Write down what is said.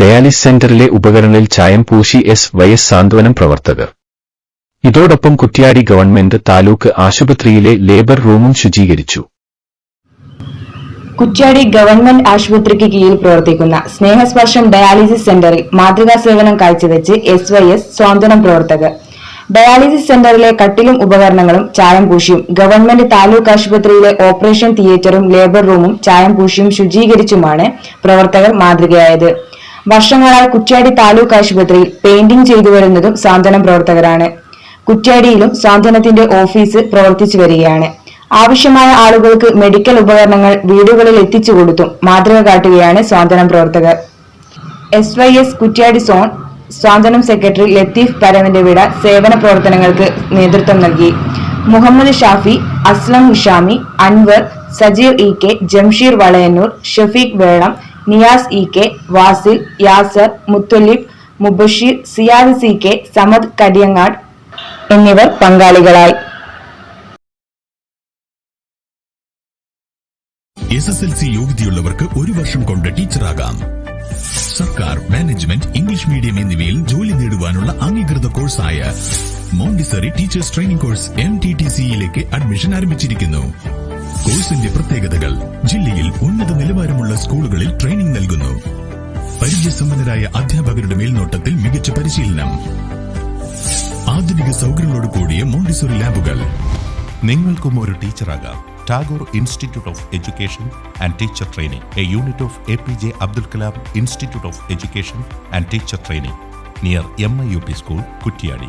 Dialysis സെന്ററിലെ ഉപകരണങ്ങളിൽ ചായം പൂശി എസ് വൈ എസ് സാന്ത്വനം പ്രവർത്തകർ. ഇതോടൊപ്പം കുറ്റ്യാടി ഗവൺമെന്റ് താലൂക്ക് ആശുപത്രിയിലെ ലേബർ റൂമും ശുചീകരിച്ചു. കുറ്റ്യാടി ഗവൺമെന്റ് ആശുപത്രിക്ക് കീഴിൽ പ്രവർത്തിക്കുന്ന സ്നേഹസ്പർശം ഡയാലിസിസ് സെന്ററിൽ മാതൃകാ സേവനം കാഴ്ചവെച്ച് എസ് വൈ എസ് സ്വാന്തനം പ്രവർത്തകർ. ഡയാലിസിസ് സെന്ററിലെ കട്ടിലും ഉപകരണങ്ങളും ചായം പൂശിയും ഗവൺമെന്റ് താലൂക്ക് ആശുപത്രിയിലെ ഓപ്പറേഷൻ തിയേറ്ററും ലേബർ റൂമും ചായം പൂശിയും ശുചീകരിച്ചുമാണ് പ്രവർത്തകർ മാതൃകയായത്. വർഷങ്ങളായി കുറ്റ്യാടി താലൂക്ക് ആശുപത്രിയിൽ പെയിന്റിംഗ് ചെയ്തു വരുന്നതും സാന്ത്വനം പ്രവർത്തകരാണ്. കുറ്റ്യാടിയിലും സാന്ത്വനത്തിന്റെ ഓഫീസ് പ്രവർത്തിച്ചു വരികയാണ്. ആവശ്യമായ ആളുകൾക്ക് മെഡിക്കൽ ഉപകരണങ്ങൾ വീടുകളിൽ എത്തിച്ചു കൊടുത്തും മാതൃക കാട്ടുകയാണ് സാന്ത്വനം പ്രവർത്തകർ. S Y S Kuttiady zone Santhwanam secretary Latheef പരമന്റെ വിട സേവന പ്രവർത്തനങ്ങൾക്ക് നേതൃത്വം നൽകി. Muhammad Shafi Aslam Ushami Anvar Sajeer E K Jamsheer Valayannur Shafeeq Velam Niyas E K Vasil Yasar Muthalib Mubasheer Siyad C K Samad Kadiyangad എന്നിവർ പങ്കാളികളായി. S S L C യോഗ്യതയുള്ളവർക്ക് ഒരു വർഷം കൊണ്ട് ടീച്ചറാകാം. സർക്കാർ മാനേജ്മെന്റ് ഇംഗ്ലീഷ് മീഡിയം എന്നിവയിൽ ജോലി നേടുവാനുള്ള അംഗീകൃത കോഴ്സായ Montessori teachers training course M T T സിയിലേക്ക് അഡ്മിഷൻ ആരംഭിച്ചിരിക്കുന്നു. കോഴ്സിന്റെ പ്രത്യേകതകൾ ജില്ലയിൽ ഉന്നത നിലവാരമുള്ള സ്കൂളുകളിൽ ട്രെയിനിംഗ് നൽകുന്നു. പരിചയസമ്പന്നരായ അധ്യാപകരുടെ മേൽനോട്ടത്തിൽ മികച്ച പരിശീലനം. ആധുനിക സൗകര്യങ്ങളോട് കൂടിയ മോണ്ടിസോറി ലാബുകൾ. നിങ്ങൾക്കും ഒരു ടീച്ചറാകാം. Tagore institute of education and teacher training a unit of A P J Abdul Kalam institute of education and teacher training near M I U P school Kuttiadi.